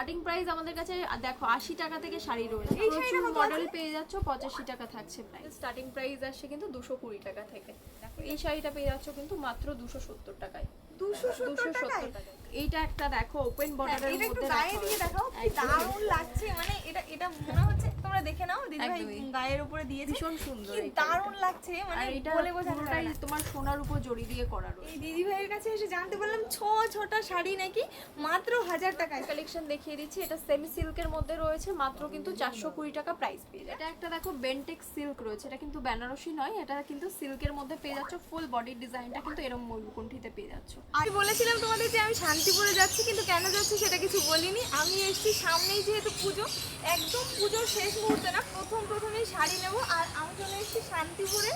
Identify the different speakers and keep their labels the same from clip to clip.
Speaker 1: Starting price আমাদের কাছে দেখো আশি টাকা থেকে শাড়ি রয়েছে। প্রচুর মডেল পেয়ে যাচ্ছ পঁচাশি টাকা থাকছে প্রাইস স্টার্টিং প্রাইস আসছে কিন্তু দুশো কুড়ি টাকা থেকে। দেখো এই শাড়িটা পেয়ে যাচ্ছ কিন্তু মাত্র দুশো সত্তর টাকায়। এইটা একটা দেখো ওপেন
Speaker 2: হ্যাঁ,
Speaker 1: বর্ডারের
Speaker 2: এটা একটু গায়ে দিয়ে দেখাও কি দারুণ লাগছে মানে এটা এটা মনে হচ্ছে তোমরা দেখে নাও দিদি ভাই গায়ের উপরে দিয়েছে।
Speaker 1: ভীষণ সুন্দর
Speaker 2: দারুণ লাগছে মানে
Speaker 1: এটা
Speaker 2: বলে বোঝানো না।
Speaker 1: তোমার সোনার উপর জড়ি দিয়ে করা রয়েছে।
Speaker 2: এই দিদি ভাইয়ের কাছে এসে জানতে পারলাম ছ ছটা শাড়ি নাকি মাত্র হাজার টাকায়।
Speaker 1: কালেকশন দেখিয়ে দিচ্ছি এটা সেমি সিল্কের মধ্যে রয়েছে মাত্র কিন্তু চারশো কুড়ি টাকা প্রাইস পেয়ে এটা একটা দেখো বেন্টেক্স সিল্ক রয়েছে এটা কিন্তু বেনারসি নয় এটা কিন্তু সিল্কের মধ্যে পেয়ে যাচ্ছ ফুল বডির ডিজাইনটা কিন্তু এরকম ময়ূরকণ্ঠিতে পেয়ে যাচ্ছ।
Speaker 2: আমি বলেছিলাম তোমাদের যে আমি শান্তিপুরে যাচ্ছি, কিন্তু কেন যাচ্ছি সেটা কিছু বলিনি। আমি এসেছি সামনেই যেহেতু পুজো, একদম পুজোর শেষ মুহূর্তে না, প্রথম প্রথমেই শাড়ি নেব। আর আমি চলে এসেছি শান্তিপুরে।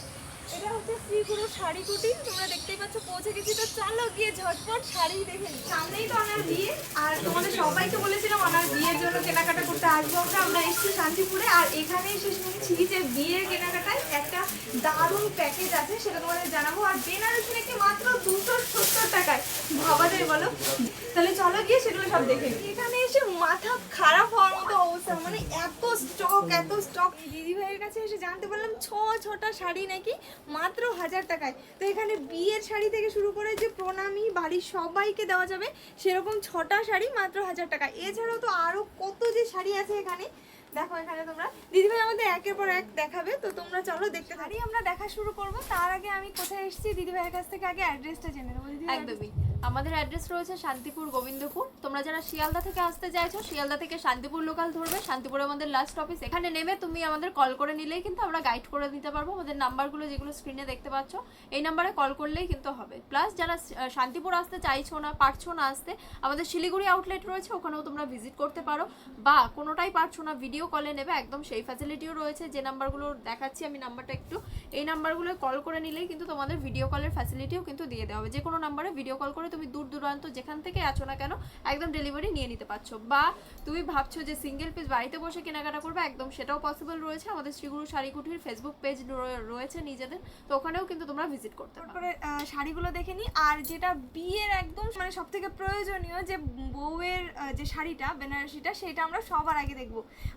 Speaker 2: এটা হচ্ছে শ্রীগুরু শাড়ি কুটি তোমরা দেখতেই পাচ্ছ পৌঁছে গেছি। তো চলো গিয়ে ঝটপট শাড়ি দেখে সামনেই তো ওনার বিয়ে, আর তোমাদের সবাইকে বলেছিলাম ওনার বিয়ের জন্য কেনাকাটা করতে আসব আমরা। আমরা এসেছি শান্তিপুরে, আর এখানে এসে শুনছি যে বিয়ের কেনাকাটায় একটা দারুণ প্যাকেজ আছে, সেটা তোমাদের জানাব। আর বেনারসি নাকি মাত্র দুশো সত্তর টাকায়, ভাবা যায় বলো? তাহলে চলো গিয়ে সেগুলো সব দেখে এখানে এসে মাথা খারাপ হওয়ার মতো অবস্থা। মানে এত স্টক এত স্টক দিদি ভাইয়ের কাছে এসে জানতে পারলাম ছ ছটা শাড়ি নাকি মাত্র হাজার টাকায়। তো এখানে বিয়ের শাড়ি থেকে শুরু করে যে প্রণামী বাড়ির সবাইকে দেওয়া যাবে সেরকম ছটা শাড়ি মাত্র হাজার টাকা এছাড়াও তো আরও কত যে শাড়ি আছে এখানে। দেখো এখানে তোমরা দিদিভাই আমাদের একের পর এক দেখাবে। তো তোমরা চলো দেখতে থাকি। আমরা দেখা শুরু করব। তার আগে আমি কোথায় এসেছি? দিদিভাইয়ের কাছ থেকে আগে অ্যাড্রেসটা জেনে নেব।
Speaker 1: একদমই। আমাদের অ্যাড্রেস রয়েছে শান্তিপুর গোবিন্দপুর। তোমরা যারা শিয়ালদা থেকে আসতে চাইছো, শিয়ালদা থেকে শান্তিপুর লোকাল ধরবে। শান্তিপুর আমাদের লাস্ট অফিস এখানে নেমে তুমি আমাদের কল করে নিলেই কিন্তু আমরা গাইড করে দিতে পারব। আমাদের নাম্বারগুলো যেগুলো স্ক্রিনে দেখতে পাচ্ছ, এই নাম্বারে কল করলেই কিন্তু হবে। প্লাস যারা শান্তিপুর আসতে চাইছো না, পারছ না আসতে, আমাদের শিলিগুড়ি আউটলেট রয়েছে, ওখানেও তোমরা ভিজিট করতে পারো। বা কোনোটাই পারছ না ভিডিও কলে নেবে, একদম সেই ফ্যাসিলিটিও রয়েছে। যে নাম্বারগুলো দেখাচ্ছি আমি নাম্বারটা একটু। এই নাম্বারগুলো কল করে নিলেই কিন্তু তোমাদের ভিডিও কলের ফ্যাসিলিটিও কিন্তু দিয়ে দেওয়া হবে। যে কোনো নাম্বারে ভিডিও কল করে তুমি দূর দূরান্ত যেখান থেকে আছো না কেন একদম ডেলিভারি নিয়ে নিতে পারছ। বা তুমি ভাবছ যে সিঙ্গেল পিস বাড়িতে বসে কেনাকাটা করবে একদম সেটাও পসিবল রয়েছে। আমাদের শ্রীগুরু শাড়িকুটির ফেসবুক পেজ রয়েছে নিজেদের তো ওখানেও কিন্তু তোমরা ভিজিট করতে পারো।
Speaker 2: তারপরে শাড়িগুলো দেখে নিই। আর যেটা বিয়ের একদম মানে সব থেকে প্রয়োজনীয় যে বউয়ের যে শাড়িটা বেনারসিটা সেটা আমরা সবার আগে দেখব।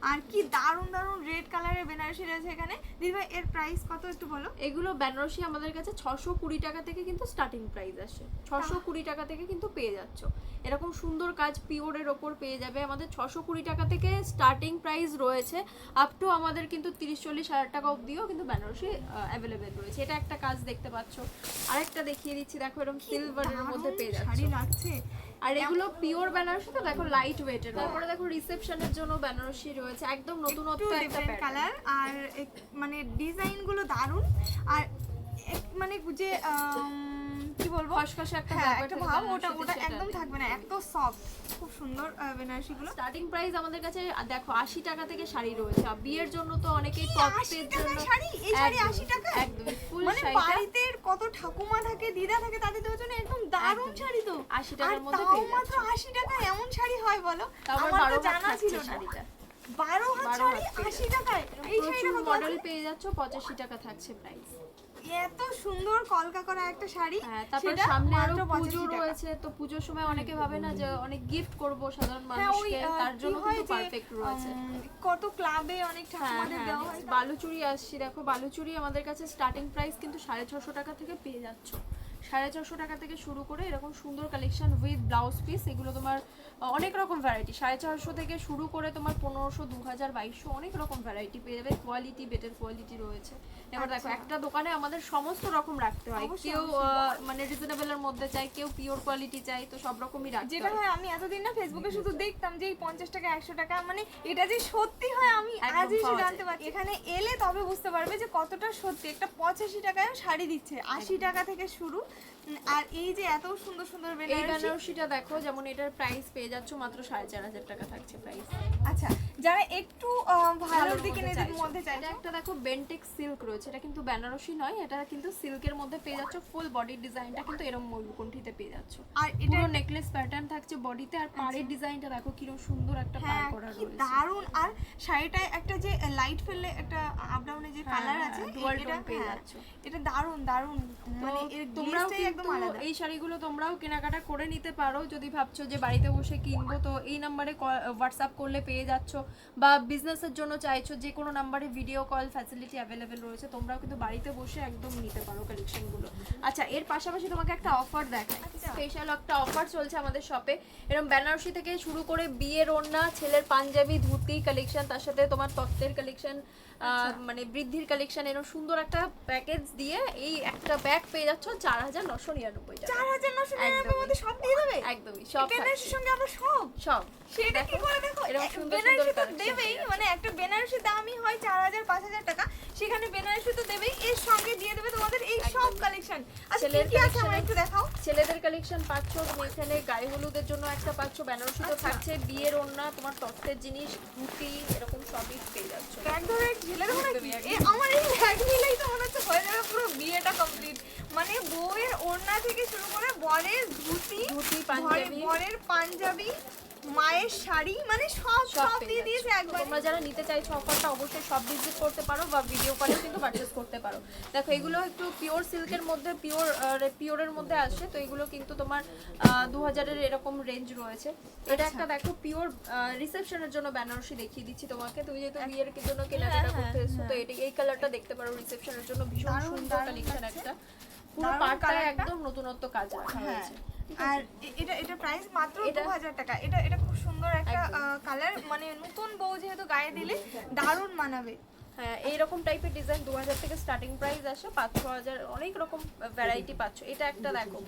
Speaker 2: আর কি দারুণ দারুণ রেড কালারের বেনারসি রয়েছে এখানে। দিদিভাই এর প্রাইস কত একটু বলো?
Speaker 1: এগুলো বেনারসি আমাদের কাছে ছশো কুড়ি টাকা থেকে কিন্তু স্টার্টিং প্রাইস আসে। ছশো কুড়ি টাকা থেকে কিন্তু পেয়ে যাচ্ছ। এরকম সুন্দর কাজ পিওরের ওপর পেয়ে যাবে। আমাদের ছশো কুড়ি টাকা থেকে স্টার্টিং প্রাইস রয়েছে। আপ টু আমাদের কিন্তু তিরিশ চল্লিশ হাজার টাকা অবধিও কিন্তু বেনারসি অ্যাভেলেবেল রয়েছে। এটা একটা কাজ দেখতে পাচ্ছ। আরেকটা দেখিয়ে দিচ্ছি। দেখো এরকম সিলভারের মধ্যে পেয়ে যাচ্ছে।
Speaker 2: লাগছে।
Speaker 1: আর এগুলো পিওর বেনারসি তো দেখো লাইট ওয়েটের তারপরে দেখো রিসেপশনের জন্য বেনারসি রয়েছে। একদম নতুনত্ব একটা
Speaker 2: কালার আর মানে ডিজাইনগুলো দারুণ। আর মানে যে
Speaker 1: খসখসে একটা
Speaker 2: হ্যাঁ একটা ভাব ওটা ওটা একদম থাকবে না এত সফট খুব সুন্দর বেনারসিগুলো
Speaker 1: স্টার্টিং প্রাইস আমাদের কাছে দেখো আশি টাকা থেকে শাড়ি রয়েছে আর বিয়ের জন্য তো অনেকেই
Speaker 2: এই
Speaker 1: টপসের জন্য
Speaker 2: শাড়ি? এই শাড়ি 80 টাকায়?
Speaker 1: একদমই ফুল
Speaker 2: মানে বাড়িতে কত ঠাকুমা থাকে দিদা থাকে তাদের দেওয়ার জন্য একদম দারুণ শাড়ি তো।
Speaker 1: 80 টাকার মধ্যে পেয়ে
Speaker 2: মাত্র
Speaker 1: যাচ্ছ।
Speaker 2: আশি টাকায় এমন শাড়ি হয় বলো? আমার তো জানা ছিল
Speaker 1: শাড়িটা।
Speaker 2: বারো হাত শাড়ি টাকায়। এই শাড়িটা
Speaker 1: মডেল পেয়ে যাচ্ছ পঁচাশি টাকা থাকছে প্রাইস
Speaker 2: এত সুন্দর কলকা করা একটা শাড়ি
Speaker 1: হ্যাঁ তারপর সামনে
Speaker 2: আরও
Speaker 1: পুজো রয়েছে তো পুজোর সময় অনেকে ভাবে না যে অনেক গিফট করব সাধারণ
Speaker 2: হ্যাঁ
Speaker 1: মানুষকে তার জন্য কিন্তু পারফেক্ট রয়েছে।
Speaker 2: কত ক্লাবে অনেক
Speaker 1: হ্যাঁ
Speaker 2: ঠাকুমাদের দেওয়া হয়
Speaker 1: বালুচুরি আসছি দেখো বালুচুরি আমাদের কাছে স্টার্টিং প্রাইস কিন্তু সাড়ে ছশো টাকা থেকে পেয়ে যাচ্ছ। সাড়ে ছশো টাকা থেকে শুরু করে এরকম সুন্দর কালেকশন উইথ ব্লাউজ পিস এগুলো তোমার অনেক রকম ভ্যারাইটি সাড়ে চারশো থেকে শুরু করে তোমার পনেরোশো দু হাজার বাইশশো অনেক রকম ভ্যারাইটি পেয়ে যাবে। কোয়ালিটি বেটার কোয়ালিটি রয়েছে। এবার দেখো একটা দোকানে আমাদের সমস্ত রকম রাখতে হয়।
Speaker 2: আচ্ছা।
Speaker 1: কেউ মানে রিজনেবল এর মধ্যে চাই কেউ পিওর কোয়ালিটি চাই তো সব রকমই রাখতে
Speaker 2: যেটা
Speaker 1: হয়।
Speaker 2: আমি এতদিন না ফেসবুকে শুধু দেখতাম যে এই পঞ্চাশ টাকা একশো টাকা মানে এটা যে সত্যি হয় আমি আজই জানতে পারছি। এখানে এলে তবে বুঝতে পারবে যে কতটা সত্যি। একটা পঁচাশি টাকায় শাড়ি দিচ্ছে। আশি টাকা থেকে শুরু। আর এই যে এত সুন্দর সুন্দর
Speaker 1: এই
Speaker 2: বেনারসি
Speaker 1: বেনারসিটা দেখো যেমন এটার প্রাইস পেয়ে যাচ্ছ মাত্র সাড়ে চার হাজার টাকা থাকছে প্রাইস
Speaker 2: আচ্ছা যারা একটু ভালোর দিকে নিজের মধ্যে চাই
Speaker 1: এটা একটা দেখো বেন্টেক্স সিল্ক রয়েছে এটা কিন্তু বেনারসি নয় এটা কিন্তু সিল্কের মধ্যে পেয়ে যাচ্ছ ফুল বডির ডিজাইনটা কিন্তু এরকম ময়ূরকণ্ঠিতে পেয়ে যাচ্ছ।
Speaker 2: আর এটা
Speaker 1: নেকলেস প্যাটার্ন থাকছে বডিতে আর পাড়ের ডিজাইনটা দেখো কীরকম সুন্দর একটা পাড়
Speaker 2: হ্যাঁ
Speaker 1: করা রয়েছে।
Speaker 2: দারুণ। আর শাড়িটায় একটা যে লাইট ফেললে একটা আপ ডাউনে যে
Speaker 1: হ্যাঁ,
Speaker 2: কালার
Speaker 1: হ্যাঁ,
Speaker 2: আছে এটা
Speaker 1: পেয়ে
Speaker 2: হ্যাঁ,
Speaker 1: যাচ্ছ।
Speaker 2: এটা দারুণ দারুণ। মানে এর
Speaker 1: তোমরাও
Speaker 2: একদম আলাদা
Speaker 1: এই শাড়িগুলো তোমরাও কেনাকাটা করে নিতে পারো। যদি ভাবছ যে বাড়িতে বসে কিনবো তো এই নাম্বারে হোয়াটসঅ্যাপ করলে পেয়ে যাচ্ছ। বা বিজনেসের জন্য চাইছো যে কোনো নাম্বারে ভিডিও কল ফ্যাসিলিটি অ্যাভেলেবেল রয়েছে তোমরাও কিন্তু বাড়িতে বসে একদম নিতে পারো কালেকশনগুলো আচ্ছা এর পাশাপাশি তোমাকে একটা অফার দেখায়
Speaker 2: আচ্ছা।
Speaker 1: স্পেশাল একটা অফার চলছে আমাদের শপে এরকম বেনারসি থেকে শুরু করে বিয়ের ওড়না ছেলের পাঞ্জাবি ধুতি কালেকশন তার সাথে তোমার তত্ত্বের কালেকশন মানে বৃদ্ধির কালেকশন এরকম সুন্দর একটা প্যাকেজ দিয়ে এই একটা ব্যাগ পেয়ে যাচ্ছ চার হাজার নশো নিরানব্বই
Speaker 2: চার হাজার নশো নিরানব্বই মধ্যে সব দিয়ে দেবে?
Speaker 1: একদমই সব
Speaker 2: বেনারসির সঙ্গে সব?
Speaker 1: সব।
Speaker 2: সেটা কি করে দেখো? এক- বেনারসি তো দেবেই মানে একটা বেনারসি দামই হয় চার হাজার পাঁচ হাজার টাকা। সেখানে বেনারসি তো দেবেই এর সঙ্গে দিয়ে দেবে তোমাদের এই সব কালেকশন আচ্ছা কি আছে আমার একটু দেখাও?
Speaker 1: ছেলেদের কালেকশন পাচ্ছ তুমি এখানে গায়ে হলুদের জন্য একটা পাচ্ছ বেনারসি তো
Speaker 2: আচ্ছা।
Speaker 1: থাকছে বিয়ের ওড়না তোমার তত্ত্বের জিনিস ধুতি এরকম সবই পেয়ে যাচ্ছ।
Speaker 2: ব্যাগ ধরে ঢেলে দেবো নাকি?
Speaker 1: একদমই,
Speaker 2: আমার এই ব্যাগ নিলেই তো মনে হচ্ছে হয়ে যাবে পুরো বিয়েটা কমপ্লিট মানে বউয়ের ওড়না থেকে শুরু করে বরের ধুতি
Speaker 1: ধুতি, পাঞ্জাবি।
Speaker 2: বরের পাঞ্জাবি মায়ের শাড়ি মানে সব
Speaker 1: সব
Speaker 2: দিয়ে দিয়েছে একবার
Speaker 1: তোমরা যারা নিতে চাইছো অফারটা অবশ্যই সব ভিজিট করতে পারো বা ভিডিও কলে কিন্তু পারচেস করতে পারো। দেখো এগুলো একটু পিওর সিল্কের মধ্যে পিওর পিওরের মধ্যে আসে তো এগুলো কিন্তু তোমার দু হাজারের এরকম রেঞ্জ রয়েছে। এটা
Speaker 2: আচ্ছা।
Speaker 1: একটা দেখো পিওর রিসেপশনের জন্য বেনারসি দেখিয়ে দিচ্ছি তোমাকে। তুমি যেহেতু বিয়ের জন্য
Speaker 2: হ্যাঁ,
Speaker 1: কেনাকাটা
Speaker 2: হ্যাঁ,
Speaker 1: করতে এসছো তো
Speaker 2: হ্যাঁ।
Speaker 1: এটা এই কালারটা দেখতে পারো রিসেপশনের জন্য। ভীষণ সুন্দর কালেকশন একটা। পুরো পাটটা একদম নতুনত্ব কাজ রাখা
Speaker 2: হ্যাঁ।
Speaker 1: হয়েছে।
Speaker 2: আর এটা এটা প্রাইস মাত্র দু হাজার টাকা। এটা এটা খুব সুন্দর একটা। কালার মানে নতুন বউ যেহেতু গায়ে দিলে দারুণ মানাবে।
Speaker 1: হ্যাঁ এইরকম টাইপের ডিজাইন দু হাজার থেকে স্টার্টিং প্রাইস আসে পাঁচ ছ হাজার অনেক রকম ভ্যারাইটি পাচ্ছ। এটা একটা দেখো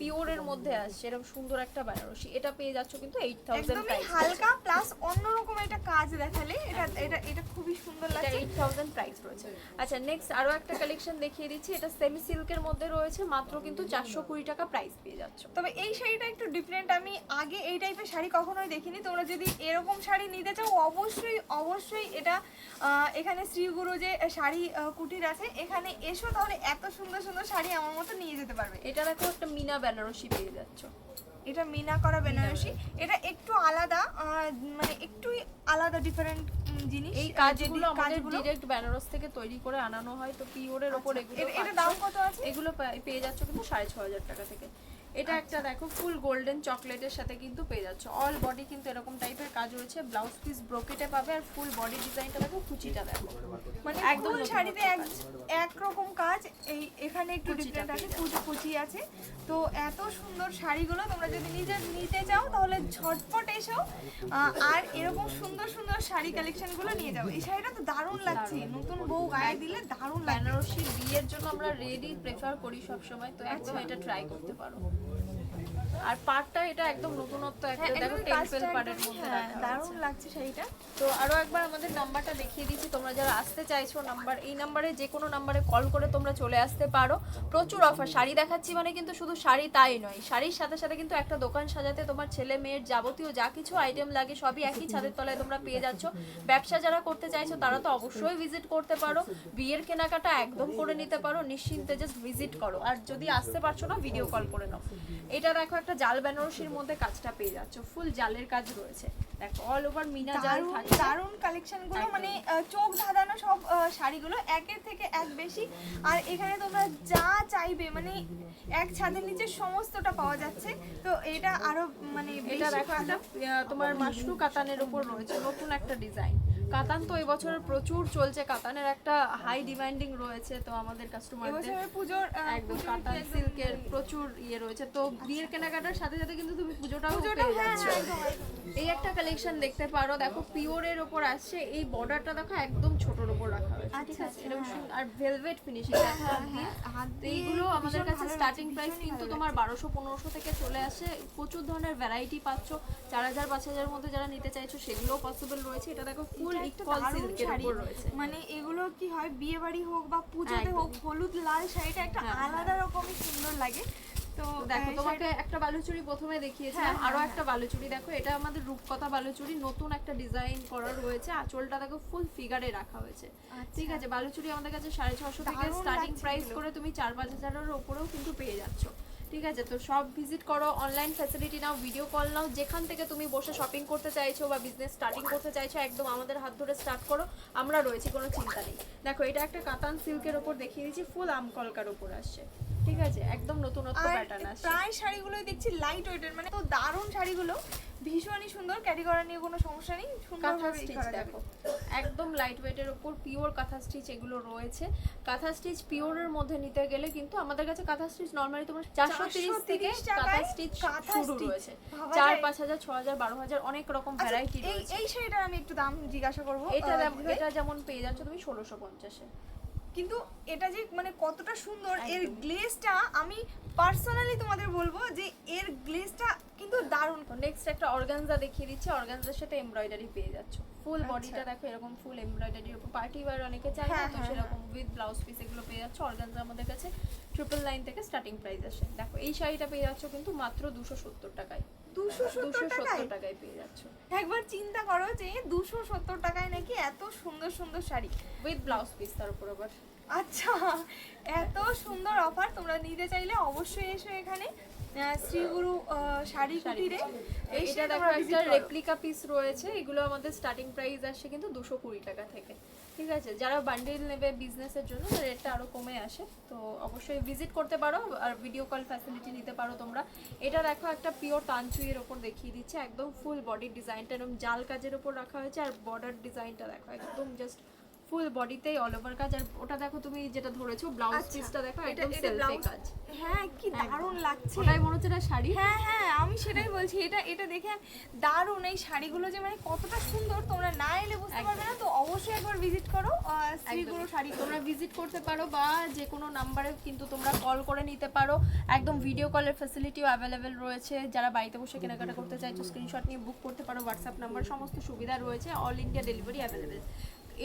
Speaker 1: পিওরের মধ্যে আসছে এরকম সুন্দর একটা বেনারসি এটা পেয়ে যাচ্ছ কিন্তু এইট থাউজেন্ড
Speaker 2: একদমই
Speaker 1: প্রাইস
Speaker 2: হালকা প্লাস অন্যরকম একটা কাজ দেখালে এটা এটা এটা খুবই সুন্দর লাগছে।
Speaker 1: এইট থাউজেন্ড প্রাইস রয়েছে। আচ্ছা নেক্সট আরও একটা কালেকশন দেখিয়ে দিচ্ছি। এটা সেমি সিল্কের মধ্যে রয়েছে মাত্র কিন্তু চারশো কুড়ি টাকা প্রাইস পেয়ে যাচ্ছ।
Speaker 2: তবে এই শাড়িটা একটু ডিফারেন্ট আমি আগে এই টাইপের শাড়ি কখনোই দেখিনি। তোমরা যদি এরকম শাড়ি নিতে চাও অবশ্যই অবশ্যই এটা এখানে শ্রীগুরু যে শাড়ি কুটির আছে এখানে এসো তাহলে এত সুন্দর সুন্দর শাড়ি আমার মতো নিয়ে যেতে পারবে।
Speaker 1: এটা দেখো একটা মিনা বেনারসি পেয়ে যাচ্ছ।
Speaker 2: এটা মিনা করা বেনারসি। এটা একটু আলাদা আহ, মানে একটুই আলাদা ডিফারেন্ট জিনিস।
Speaker 1: এই কাজগুলো আমাদের ডিরেক্ট বেনারস থেকে তৈরি করে আনানো হয় তো পিওরের ওপর
Speaker 2: আচ্ছা,
Speaker 1: এগুলো পাচ্ছ।
Speaker 2: দাম কত আছে?
Speaker 1: এগুলো পেয়ে যাচ্ছ কিন্তু সাড়ে ছ হাজার টাকা থেকে। এটা একটা দেখো ফুল গোল্ডেন চকলেটের সাথে কিন্তু পেয়ে যাচ্ছ। অল বডি কিন্তু এরকম টাইপের কাজ রয়েছে। ব্লাউজ পিস ব্রোকেটে পাবে আর ফুল বডি ডিজাইনটা দেখো কুচিটা দেখো।
Speaker 2: মানে
Speaker 1: একদম
Speaker 2: শাড়িতে এক
Speaker 1: নতুন
Speaker 2: এক রকম কাজ। এই এখানে একটু ডিফারেন্ট আছে কুচি কুচি আছে। তো এত সুন্দর শাড়িগুলো তোমরা যদি নিজে নিতে চাও তাহলে ঝটপট এসো আর এরকম সুন্দর সুন্দর শাড়ি কালেকশনগুলো নিয়ে যাও। এই শাড়িটা তো দারুণ লাগছে। নতুন বউ গায়ে দিলে দারুণ
Speaker 1: বেনারসি বিয়ের জন্য আমরা রেডি প্রেফার করি সব সময় তো একদম এটা ট্রাই করতে পারো। আর পাটটা এটা একদম নতুনত্ব একটা
Speaker 2: হ্যাঁ,
Speaker 1: দেখো টেম্পল
Speaker 2: কাজটা
Speaker 1: মধ্যে
Speaker 2: হ্যাঁ, দারুণ লাগছে শাড়িটা।
Speaker 1: তো আরও একবার আমাদের নাম্বারটা দেখিয়ে দিচ্ছি তোমরা যারা আসতে চাইছো নাম্বার এই নাম্বারে যে কোনো নাম্বারে কল করে তোমরা চলে আসতে পারো। প্রচুর অফার শাড়ি দেখাচ্ছি মানে কিন্তু শুধু শাড়ি তাই নয় শাড়ির সাথে সাথে কিন্তু একটা দোকান সাজাতে তোমার ছেলে মেয়ের যাবতীয় যা কিছু আইটেম লাগে সবই একই ছাদের তলায় তোমরা পেয়ে যাচ্ছ। ব্যবসা যারা করতে চাইছো তারা তো অবশ্যই ভিজিট করতে পারো। বিয়ের কেনাকাটা একদম করে নিতে পারো নিশ্চিন্তে জাস্ট ভিজিট করো। আর যদি আসতে পারছ না ভিডিও কল করে নাও। এটা দেখো একটা জাল বেনারসির মধ্যে কাজটা পেয়ে যাচ্ছ। ফুল জালের কাজ রয়েছে। দেখো অল ওভার মিনা জাল থাকে।
Speaker 2: দারুণ কালেকশনগুলো। মানে চোখ ধাঁধানো সব শাড়িগুলো একের থেকে এক বেশি। আর এখানে তোমরা যা চাইবে মানে এক ছাদের নিচে সমস্তটা পাওয়া যাচ্ছে। তো এটা আরও মানে
Speaker 1: এটা দেখো একটা তোমার মাশরু কাতানের উপর রয়েছে নতুন একটা ডিজাইন কাতান তো এবছর প্রচুর চলছে। কাতানের একটা হাই ডিমান্ডিং রয়েছে তো আমাদের কাস্টমারদের
Speaker 2: এবছরের পুজোর
Speaker 1: একদম কাতান সিল্কের প্রচুর ইয়ে রয়েছে। তো বিয়ের কেনাকাটার সাথে সাথে কিন্তু তুমি পুজোটাও
Speaker 2: পুজোটা
Speaker 1: পেয়ে
Speaker 2: হ্যাঁ
Speaker 1: যাচ্ছ।
Speaker 2: হ্যাঁ।
Speaker 1: এই একটা কালেকশন দেখতে পারো। দেখো পিওরের ওপর আসছে। এই বর্ডারটা দেখো একদম ছোটর ওপর রাখা হয়েছে। ঠিক
Speaker 2: আচ্ছা, আচ্ছা, হ্যাঁ।
Speaker 1: আর ভেলভেট ফিনিশিং এইগুলো আমাদের কাছে স্টার্টিং প্রাইস কিন্তু তোমার বারোশো পনেরোশো থেকে চলে আসে। প্রচুর ধরনের ভ্যারাইটি পাচ্ছ। চার হাজার পাঁচ হাজারের মধ্যে যারা নিতে চাইছো সেগুলোও পসিবল রয়েছে। এটা দেখো ফুল রয়েছে।
Speaker 2: মানে এগুলো কি হয় বিয়ে বাড়ি হোক বা পুজোতে হোক হলুদ লাল শাড়িটা একটা
Speaker 1: হ্যাঁ,
Speaker 2: আলাদা রকমই সুন্দর লাগে। তো
Speaker 1: দেখো তোমাকে একটা বালুচুরি প্রথমে দেখিয়েছিলাম
Speaker 2: হ্যাঁ,
Speaker 1: আরও
Speaker 2: হ্যাঁ,
Speaker 1: একটা বালুচুরি। দেখো এটা আমাদের রূপকথা বালুচুরি নতুন একটা ডিজাইন করা রয়েছে আঁচলটা দেখো ফুল ফিগারে রাখা হয়েছে।
Speaker 2: আচ্ছা।
Speaker 1: ঠিক আছে বালুচুরি আমাদের কাছে সাড়ে ছশো থেকে স্টার্টিং প্রাইস করে তুমি চার পাঁচ হাজারের ওপরেও কিন্তু পেয়ে যাচ্ছ। ঠিক আছে? তো সব ভিজিট করো অনলাইন ফ্যাসিলিটি নাও ভিডিও কল নাও যেখান থেকে তুমি বসে শপিং করতে চাইছো বা বিজনেস স্টার্টিং করতে চাইছো একদম আমাদের হাত ধরে স্টার্ট করো আমরা রয়েছি কোনো চিন্তা নেই। দেখো এটা একটা কাতান সিল্কের ওপর দেখিয়ে দিচ্ছি ফুল আম কলকার ওপর আসছে। ঠিক আছে? একদম নতুন
Speaker 2: নতুন
Speaker 1: প্যাটার্ন আসছে।
Speaker 2: প্রায় শাড়িগুলোই দেখছি লাইট ওয়েটের মানে তো দারুণ শাড়িগুলো। ভীষণই সুন্দর ক্যারি করা নিয়ে কোনো সমস্যা নেই
Speaker 1: কাঁথা স্টিচ দেখো। একদম লাইট ওয়েটের উপর পিওর কাঁথা স্টিচ এগুলো রয়েছে। কাঁথা স্টিচ পিওরের মধ্যে নিতে গেলে কিন্তু আমাদের কাছে কাঁথা স্টিচ নর্মালি তোমার চারশো তিরিশ থেকে কাঁথা স্টিচ শুরু রয়েছে। চার পাঁচ হাজার ছ হাজার বারো হাজার অনেক রকম
Speaker 2: আচ্ছা,
Speaker 1: ভ্যারাইটি
Speaker 2: এই
Speaker 1: রয়েছে।
Speaker 2: এই শাড়িটার আমি একটু দাম জিজ্ঞাসা করব
Speaker 1: এটা এটা যেমন পেয়ে যাচ্ছ তুমি ষোলোশো পঞ্চাশে।
Speaker 2: কিন্তু এটা যে মানে কতটা সুন্দর এর গ্লেজটা আমি পার্সোনালি তোমাদের বলব যে এর গ্লেজটা কিন্তু দারুণ।
Speaker 1: নেক্সট একটা অর্গানজা দেখিয়ে দিচ্ছি। অর্গানজার সাথে এমব্রয়ডারি পেয়ে যাচ্ছ। ফুল
Speaker 2: আচ্ছা।
Speaker 1: বডিটা দেখো এরকম ফুল এমব্রয়ডারির উপর পার্টি ওয়্যার অনেকে চায় না
Speaker 2: হ্যাঁ,
Speaker 1: তো
Speaker 2: হ্যাঁ,
Speaker 1: সেরকম উইথ ব্লাউজ পিস এগুলো পেয়ে যাচ্ছ। অর্গানজা আমাদের কাছে ট্রিপল লাইন থেকে স্টার্টিং প্রাইস আসে। দেখো এই শাড়িটা পেয়ে যাচ্ছ কিন্তু মাত্র দুশো সত্তর টাকায়।
Speaker 2: দুশো সত্তর টাকায়
Speaker 1: পেয়ে যাচ্ছ।
Speaker 2: একবার চিন্তা করো যে দুশো সত্তর টাকায় নাকি এত সুন্দর সুন্দর শাড়ি।
Speaker 1: উইথ ব্লাউজ পিস তার উপর আবার।
Speaker 2: আচ্ছা এত সুন্দর অফার তোমরা নিতে চাইলে অবশ্যই এসো এখানে। শ্রীগুরু আহ, শাড়ি কুটিরে
Speaker 1: দেখো একটা রেপ্লিকা পিস রয়েছে এগুলো আমাদের স্টার্টিং প্রাইস কিন্তু দুশো কুড়ি টাকা থেকে। ঠিক আছে? যারা বান্ডেল নেবে বিজনেসের জন্য রেটটা আরও কমে আসে। তো অবশ্যই ভিজিট করতে পারো আর ভিডিও কল ফ্যাসিলিটি নিতে পারো তোমরা। এটা দেখো একটা পিওর তানচুইয়ের ওপর দেখিয়ে দিচ্ছে একদম ফুল বডি ডিজাইনটা এরকম জাল কাজের ওপর রাখা হয়েছে আর বর্ডার ডিজাইনটা দেখো একদম জাস্ট ফুল বডিতেই অল ওভার কাজ। আর ওটা দেখো তুমি যেটা ধরেছো ব্লাউজ
Speaker 2: আচ্ছা,
Speaker 1: পিসটা দেখো একদম সেলফে কাজ।
Speaker 2: হ্যাঁ কি দারুণ লাগছে।
Speaker 1: ওটাই মনে হচ্ছে না শাড়ি?
Speaker 2: হ্যাঁ হ্যাঁ আমি সেটাই বলছি এটা এটা দেখে দারুণ এই শাড়িগুলো যে মানে কতটা সুন্দর তোমরা না এলে বুঝতে পারবে না তো অবশ্যই একবার ভিজিট করো শ্রীগুরু শাড়ি
Speaker 1: তোমরা ভিজিট করতে পারো বা যে কোনো নাম্বারে কিন্তু তোমরা কল করে নিতে পারো। একদম ভিডিও কলের ফ্যাসিলিটিও অ্যাভেলেবেল রয়েছে। যারা বাড়িতে বসে কেনাকাটা করতে চাইছো স্ক্রিনশট নিয়ে বুক করতে পারো হোয়াটসঅ্যাপ নাম্বার সমস্ত সুবিধা রয়েছে। অল ইন্ডিয়া ডেলিভারি অ্যাভেলেবেল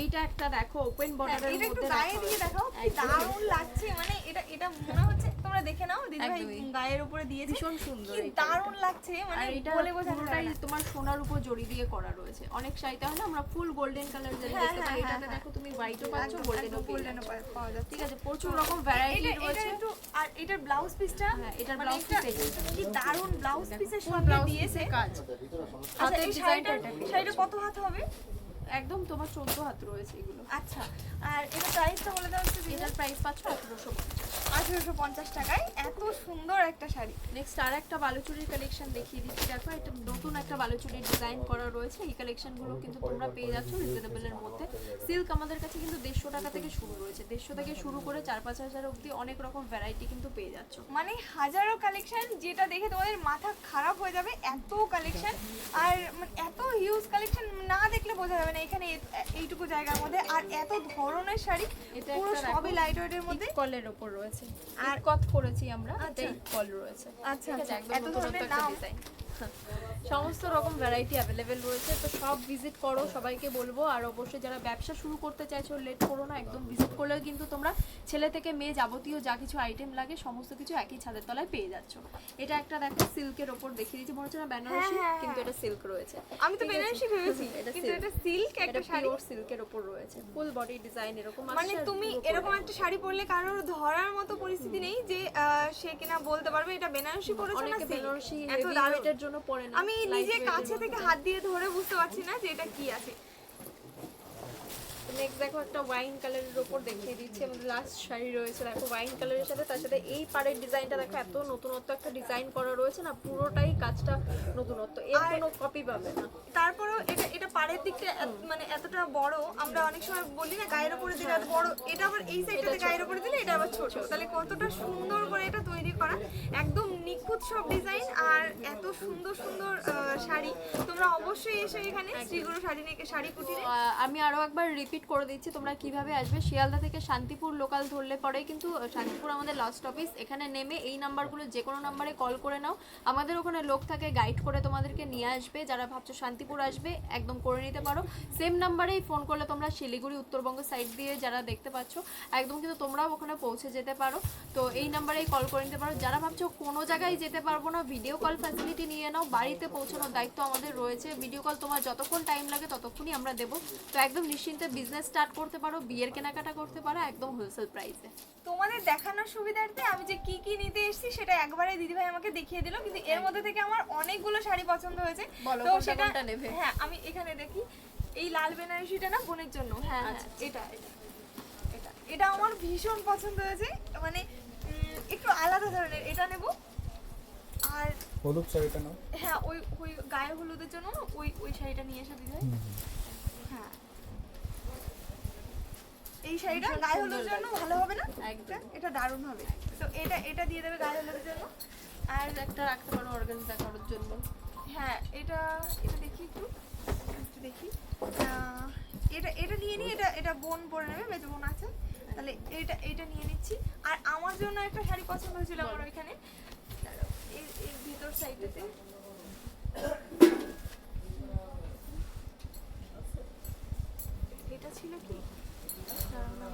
Speaker 1: এইটা একটা দেখো ওপেন
Speaker 2: হ্যাঁ,
Speaker 1: বর্ডারের
Speaker 2: একটু
Speaker 1: মধ্যে
Speaker 2: গায়ে দিয়ে। দেখাও কি দারুণ লাগছে মানে এটা এটা মনে হচ্ছে তোমরা দেখে নাও দিদি ভাই গায়ের উপরে দিয়েছে।
Speaker 1: ভীষণ সুন্দর
Speaker 2: কি দারুণ লাগছে মানে
Speaker 1: এটা
Speaker 2: বলে বোঝানো যায়
Speaker 1: তোমার সোনার উপর জড়ি দিয়ে করা রয়েছে। অনেক শাড়িতে হয় না আমরা ফুল গোল্ডেন কালার যেটা
Speaker 2: হ্যাঁ,
Speaker 1: দেখতে পাই
Speaker 2: হ্যাঁ,
Speaker 1: এটাতে
Speaker 2: হ্যাঁ,
Speaker 1: দেখো তুমি হোয়াইটও পাচ্ছ গোল্ডেনও
Speaker 2: একদম
Speaker 1: পেয়ে
Speaker 2: golden ও
Speaker 1: যাচ্ছ।
Speaker 2: পাওয়া যাচ্ছে
Speaker 1: ঠিক আছে প্রচুর রকম ভ্যারাইটি
Speaker 2: এটা এটা
Speaker 1: রয়েছে।
Speaker 2: একটু আর এটার ব্লাউজ পিসটা
Speaker 1: হ্যাঁ, এটার
Speaker 2: মানে
Speaker 1: blouse
Speaker 2: একটা কি দারুণ ব্লাউজ পিসের সঙ্গে দিয়েছে।
Speaker 1: কাজ।
Speaker 2: আচ্ছা এই
Speaker 1: ডিজাইনটা
Speaker 2: শাড়িটা শাড়িটা কত হাত হবে?
Speaker 1: একদম তোমার চোদ্দ হাত রয়েছে এগুলো।
Speaker 2: আচ্ছা আর এটা প্রাইসটা বলে দেওয়া হচ্ছে
Speaker 1: এটার প্রাইস পাচ্ছ আঠেরোশো
Speaker 2: আঠেরোশো পঞ্চাশ টাকায় এত সুন্দর একটা শাড়ি।
Speaker 1: নেক্সট আর একটা বালুচুরির কালেকশন দেখিয়ে দিচ্ছি। দেখো এটা নতুন একটা বালুচুরির ডিজাইন করা রয়েছে। এই কালেকশনগুলো কিন্তু তোমরা পেয়ে যাচ্ছ রিজনেবলের মধ্যে। সিল্ক আমাদের কাছে কিন্তু দেড়শো টাকা থেকে শুরু রয়েছে। দেড়শো থেকে শুরু করে চার পাঁচ হাজার অবধি অনেক রকম ভ্যারাইটি কিন্তু পেয়ে যাচ্ছ।
Speaker 2: মানে হাজারো কালেকশন যেটা দেখে তোমাদের মাথা খারাপ হয়ে যাবে এত কালেকশন আর মানে এত হিউজ কালেকশন না দেখলে বোঝা যাবে না এখানে এইটুকু জায়গার মধ্যে আর এত ধরনের শাড়ি পুরো সবই লাইট ওয়েটের মধ্যে
Speaker 1: কলের ওপর রয়েছে
Speaker 2: আর-
Speaker 1: আর কত করেছি আমরা
Speaker 2: আচ্ছা।
Speaker 1: কল রয়েছে
Speaker 2: আচ্ছা, আচ্ছা। এত ধরনের নাম।
Speaker 1: সমস্ত রকম ভ্যারাইটি অ্যাভেলেবেল রয়েছে তো সব ভিজিট করো সবাইকে বলব। আর অবশ্যই যারা ব্যবসা শুরু করতে চাইছো লেট করো না একদম ভিজিট করলে কিন্তু তোমরা ছেলে থেকে মেয়ে যাবতীয় যা কিছু আইটেম লাগে সমস্ত কিছু একই ছাদের তলায় পেয়ে যাচ্ছ। এটা একটা দেখো সিল্কের ওপর দেখিয়ে দিচ্ছি মনে হচ্ছে না বেনারসি
Speaker 2: হ্যাঁ, হ্যাঁ,
Speaker 1: কিন্তু এটা সিল্ক রয়েছে।
Speaker 2: আমি তো বেনারসি ভেবেছি কিন্তু এটা সিল্ক একটা শাড়ি।
Speaker 1: পিওর সিল্কের ওপর রয়েছে ফুল বডি ডিজাইন এরকম
Speaker 2: মানে তুমি এরকম একটা শাড়ি পরলে কারোর ধরার মতো পরিস্থিতি নেই যে আহ, সে কিনা বলতে পারবে এটা বেনারসি পরেছে না।
Speaker 1: বেনারসি
Speaker 2: এত।
Speaker 1: ওয়েটের জন্য পরে না।
Speaker 2: আমি নিজে কাছে থেকে হাত দিয়ে ধরে বুঝতে পারছি না যে এটা কি আছে।
Speaker 1: নেক্সট দেখো একটা ওয়াইন কালারের ওপর দেখিয়ে দিচ্ছি আমাদের লাস্ট শাড়ি রয়েছে দেখো ওয়াইন কালারের সাথে তার সাথে এই পাড়ের ডিজাইনটা দেখো এত নতুনত্ব একটা ডিজাইন করা রয়েছে না পুরোটাই কাজটা নতুনত্ব এর কোনো কপি পাবে না।
Speaker 2: তারপরেও এটা এটা পাড়ের দিকটা মানে এতটা বড় আমরা অনেক সময় বলি না গায়ের উপরে দিলে এত বড় এটা আবার এই সাইডটাতে গায়ের উপরে দিলে এটা আবার ছোট। তাহলে কতটা সুন্দর করে এটা তৈরি করা একদম নিখুঁত সব ডিজাইন আর এত সুন্দর সুন্দর শাড়ি। তোমরা অবশ্যই এসে এখানে শ্রীগুরু শাড়ি নিয়ে শাড়ি কুটিরে
Speaker 1: আমি আরও একবার রিপিট করে দিচ্ছি তোমরা কীভাবে আসবে? শিয়ালদা থেকে শান্তিপুর লোকাল ধরলে পরে কিন্তু শান্তিপুর আমাদের লাস্ট অফিস এখানে নেমে এই নাম্বারগুলো যে কোনো নাম্বারে কল করে নাও। আমাদের ওখানে লোক থাকে গাইড করে তোমাদেরকে নিয়ে আসবে। যারা ভাবছ শান্তিপুর আসবে একদম করে নিতে পারো। সেম নাম্বারেই ফোন করলে তোমরা শিলিগুড়ি উত্তরবঙ্গ সাইড দিয়ে যারা দেখতে পাচ্ছ একদম কিন্তু তোমরাও ওখানে পৌঁছে যেতে পারো। তো এই নাম্বারেই কল করে নিতে পারো। যারা ভাবছ কোনো জায়গায় যেতে পারব না ভিডিও কল ফ্যাসিলিটি নিয়ে নাও বাড়িতে পৌঁছানোর দায়িত্ব আমাদের রয়েছে। ভিডিও কল তোমার যতক্ষণ টাইম লাগে ততক্ষণই আমরা দেবো। তো একদম নিশ্চিন্তে বিজনেস স্টার্ট করতে পারো বিয়ের কেনাকাটা করতে পারো একদম হোলসেল প্রাইসে
Speaker 2: তোমাদের দেখানোর সুবিধার্থে আমি যে কি কি নিতে এসেছি সেটা একবারে দিদিভাই আমাকে দেখিয়ে দিল কিন্তু এর মধ্যে থেকে আমার অনেকগুলো শাড়ি পছন্দ হয়েছে। তো সেটা
Speaker 1: নেবে?
Speaker 2: হ্যাঁ আমি এখানে দেখি। এই লাল বেনারসিটা না বোনের জন্য? হ্যাঁ হ্যাঁ।
Speaker 1: আচ্ছা,
Speaker 2: এটা এটা এটা। আমার ভীষণ পছন্দ হয়েছে। মানে একটু আলাদা ধরনের। এটা নেব। আর
Speaker 3: হলুদ শাড়িটা নাও।
Speaker 2: হ্যাঁ ওই ওই গায়ে হলুদের জন্য না ওই ওই শাড়িটা নিয়ে এসে দিতে হয়। হ্যাঁ। এই শাড়িটা গায়ে হলুদের জন্য ভালো হবে না?
Speaker 1: একদম।
Speaker 2: এটা দারুণ হবে। তো এটা এটা দিয়ে দেবে গায়ে হলুদের জন্য।
Speaker 1: আর একটা রাখতে পারো অর্গানজা করার জন্য।
Speaker 2: হ্যাঁ এটা এটা দেখি একটু। একটু দেখি। এটা এটা নিয়ে নিই এটা এটা বোন পরে নেবে মেজো বোন আছে। তাহলে এটা এটা নিয়ে নিচ্ছি। আর আমার জন্য একটা শাড়ি পছন্দ হয়েছিল আমার। ওইখানে। এই ভিতর সাইডেতে এটা ছিল কি দাঁড়াও না।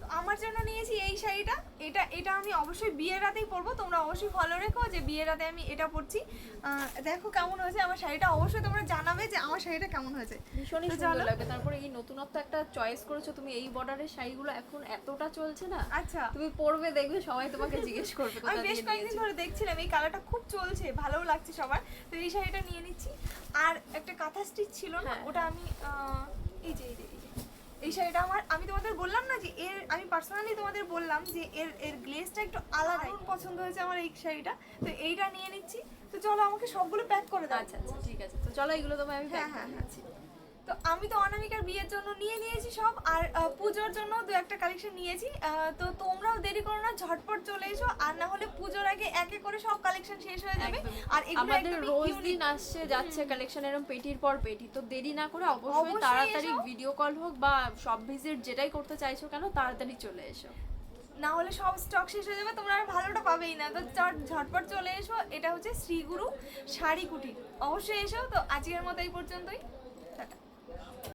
Speaker 2: তো আমার জন্য নিয়েছি এই শাড়িটা। এটা এটা আমি অবশ্যই বিয়ের রাতেই পরবো। তোমরা অবশ্যই ফলো রেখো যে বিয়ের রাতে আমি এটা পরছি। দেখো কেমন হয়েছে। আমার শাড়িটা অবশ্যই তোমরা জানাবে যে আমার শাড়িটা কেমন হয়েছে।
Speaker 1: ভীষণই সুন্দর
Speaker 2: চলো।
Speaker 1: লাগবে তারপরে এই নতুনত্ব একটা চয়েস করেছ তুমি। এই বর্ডারের শাড়িগুলো এখন এতটা চলছে না।
Speaker 2: আচ্ছা।
Speaker 1: তুমি পরবে দেখবে সবাই তোমাকে জিজ্ঞেস করবে
Speaker 2: আমি বেশ কয়েকদিন ধরে দেখছিলাম এই কালারটা খুব চলছে ভালোও লাগছে সবার। তো এই শাড়িটা নিয়ে নিচ্ছি। আর একটা কাঁথা স্টিচ ছিল না
Speaker 1: হ্যাঁ।
Speaker 2: ওটা আমি এই যে এই যে। এই শাড়িটা আমার আমি তোমাদের বললাম না যে এর আমি পার্সোনালি তোমাদের বললাম যে এর এর গ্লেজটা একটু আলাদা। পছন্দ হয়েছে আমার এই শাড়িটা। তো এইটা নিয়ে নিচ্ছি। তো চলো আমাকে সবগুলো প্যাক করে দাও।
Speaker 1: আচ্ছা আচ্ছা ঠিক আছে। তো চলো এগুলো তোমায় আমি
Speaker 2: হ্যাঁ
Speaker 1: প্যাক
Speaker 2: হ্যাঁ
Speaker 1: করে
Speaker 2: হ্যাঁ
Speaker 1: দিচ্ছি।
Speaker 2: তো আমি তো অনামিকার বিয়ের জন্য নিয়ে নিয়েছি সব আর পুজোর জন্য দু একটা কালেকশন নিয়েছি। তো তোমরাও দেরি করো না ঝটপট চলে এসো আর না হলে পুজোর আগে একে করে সব কালেকশন শেষ হয়ে যাবে। আর এগুলো
Speaker 1: আমাদের রোজ দিন আসছে যাচ্ছে কালেকশন এরকম পেটির পর পেটি তো দেরি না করে অবশ্যই তাড়াতাড়ি ভিডিও কল হোক বা সব ভিজিট যেটাই করতে চাইছো কেন তাড়াতাড়ি চলে এসো।
Speaker 2: না হলে সব স্টক শেষ হয়ে যাবে তোমরা আর ভালোটা পাবেই না। তো চট ঝটপট চলে এসো এটা হচ্ছে শ্রীগুরু শাড়ি কুটির। অবশ্যই এসো তো আজকের মতো এই পর্যন্তই।